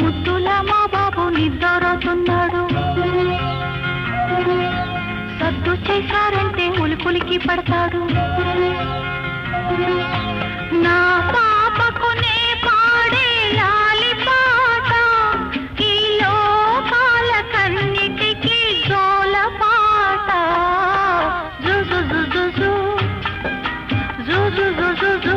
ముద్దుల మా బాబు నిద్రొతున్నాడు సద్దు చేశారంటే ఉలిపులికి పడతాడు. నా పాపకునే పాడే లాలి పాట ఈ లోకాల కన్నిటికి జోల పాట జుజు జుజు జు జుజు జుజు